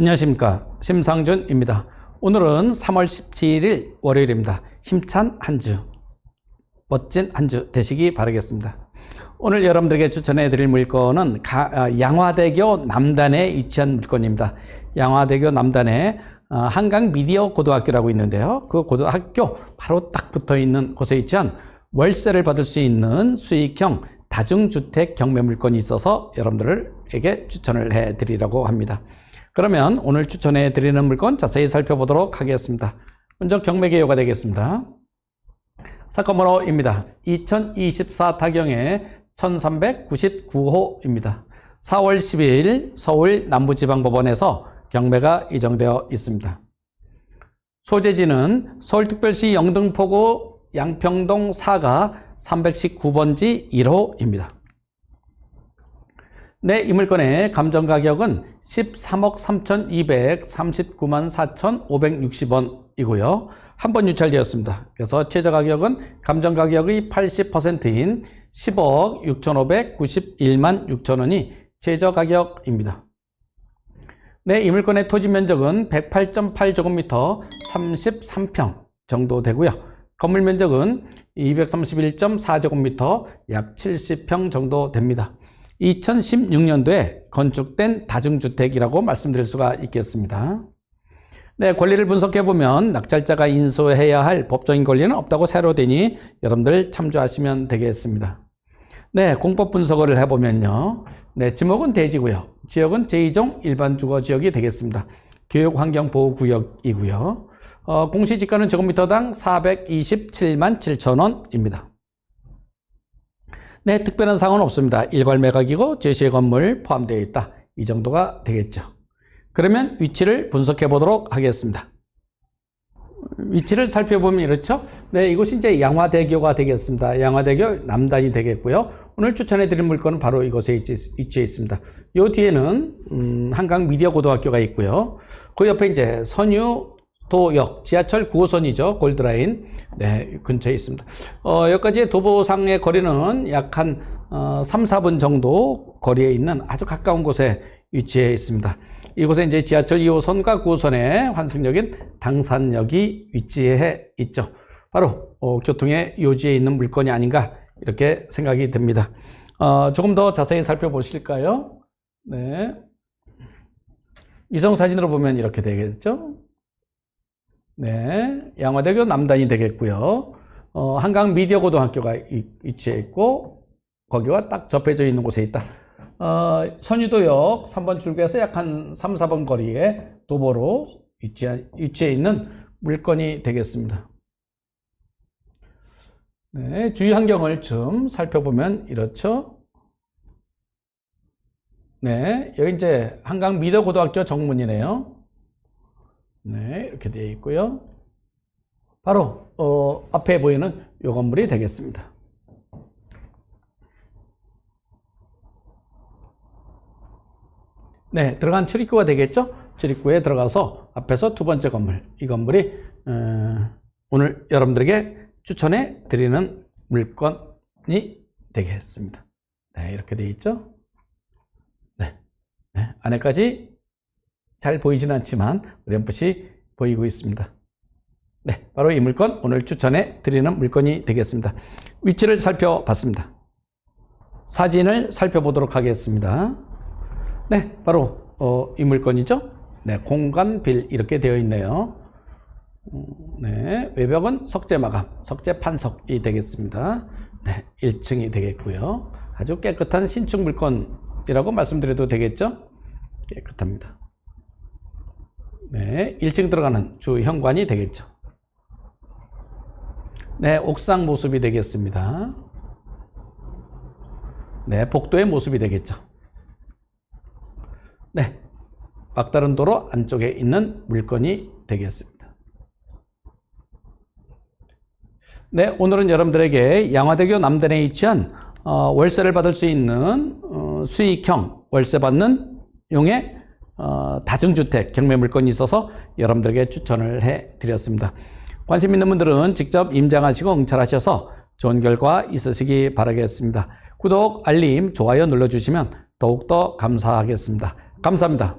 안녕하십니까. 심상준입니다. 오늘은 3월 17일 월요일입니다. 힘찬 한 주, 멋진 한 주 되시기 바라겠습니다. 오늘 여러분들에게 추천해 드릴 물건은 가- 아, 양화대교 남단에 위치한 물건입니다. 양화대교 남단에 어, 한강 미디어 고등학교라고 있는데요. 그 고등학교 바로 딱 붙어 있는 곳에 위치한 월세를 받을 수 있는 수익형 다중주택 경매 물건이 있어서 여러분들 에게 추천을 해 드리려고 합니다. 그러면 오늘 추천해 드리는 물건 자세히 살펴보도록 하겠습니다. 먼저 경매 개요가 되겠습니다. 사건 번호입니다. 2024 타경의 1399호입니다. 4월 12일 서울 남부지방법원에서 경매가 예정되어 있습니다. 소재지는 서울특별시 영등포구 양평동 4가 319번지 1호입니다. 네, 이 물건의 감정 가격은 13억 3,239만 4,560원이고요. 한 번 유찰되었습니다. 그래서 최저 가격은 감정 가격의 80%인 10억 6,591만 6천원이 최저 가격입니다. 네, 이 물건의 토지 면적은 108.8제곱미터 33평 정도 되고요. 건물 면적은 231.4제곱미터 약 70평 정도 됩니다. 2016년도에 건축된 다중주택이라고 말씀드릴 수가 있겠습니다. 네, 권리를 분석해 보면 낙찰자가 인수해야 할 법적인 권리는 없다고 세로되니 여러분들 참조하시면 되겠습니다. 네, 공법 분석을 해보면요. 네, 지목은 대지고요. 지역은 제2종 일반 주거 지역이 되겠습니다. 교육 환경 보호 구역이고요. 어, 공시지가는 제곱미터당 427만 7천 원입니다. 네, 특별한 사항은 없습니다. 일괄 매각이고 제시의 건물 포함되어 있다. 이 정도가 되겠죠. 그러면 위치를 분석해 보도록 하겠습니다. 위치를 살펴보면 이렇죠. 네, 이곳이 이제 양화대교가 되겠습니다. 양화대교 남단이 되겠고요. 오늘 추천해 드린 물건은 바로 이곳에 위치- 위치해 있습니다. 요 뒤에는 음, 한강 미디어 고등학교가 있고요. 그 옆에 이제 선유 도역 지하철 9호선이죠. 골드라인. 네, 근처에 있습니다. 어, 여기까지의 도보상의 거리는 약한 어, 3, 4분 정도 거리에 있는 아주 가까운 곳에 위치해 있습니다. 이곳에 이제 지하철 2호선과 9호선의 환승역인 당산역이 위치해 있죠. 바로 어, 교통의 요지에 있는 물건이 아닌가 이렇게 생각이 됩니다. 어, 조금 더 자세히 살펴보실까요? 네. 위성 사진으로 보면 이렇게 되겠죠. 네, 양화대교 남단이 되겠고요. 어, 한강 미디어 고등학교가 이- 위치해 있고 거기와 딱 접해져 있는 곳에 있다. 어, 선유도역 3번 출구에서 약 한 3, 4번 거리에 도보로 위치해, 위치해 있는 물건이 되겠습니다. 네, 주위 환경을 좀 살펴보면 이렇죠. 네, 여기 이제 한강 미더 고등학교 정문이네요. 네, 이렇게 되어 있고요. 바로 어, 앞에 보이는 요 건물이 되겠습니다. 네, 들어간 출입구가 되겠죠? 출입구에 들어가서 앞에서 두 번째 건물, 이 건물이 어, 오늘 여러분들에게 추천해 드리는 물건이 되겠습니다. 네, 이렇게 되어 있죠? 네, 네, 안에까지 잘 보이진 않지만 어렴풋이 보이고 있습니다. 네, 바로 이 물건 오늘 추천해 드리는 물건이 되겠습니다. 위치를 살펴봤습니다. 사진을 살펴보도록 하겠습니다. 네, 바로 어, 이 물건이죠. 네, 공간 빌 이렇게 되어 있네요. 음, 네, 외벽은 석재 마감, 석재 판석이 되겠습니다. 네, 1층이 되겠고요. 아주 깨끗한 신축 물건이라고 말씀드려도 되겠죠? 깨끗합니다. 네, 1층 들어가는 주 현관이 되겠죠. 네, 옥상 모습이 되겠습니다. 네, 복도의 모습이 되겠죠. 네, 막다른 도로 안쪽에 있는 물건이 되겠습니다. 네, 오늘은 여러분들에게 양화대교 남단에 위치한 어, 월세를 받을 수 있는 어, 수익형 월세 받는 용의 어, 다중주택 경매 물건이 있어서 여러분들에게 추천을 해 드렸습니다. 관심 있는 분들은 직접 임장하시고 응찰하셔서 좋은 결과 있으시기 바라겠습니다. 구독, 알림, 좋아요 눌러주시면 더욱더 감사하겠습니다. 감사합니다.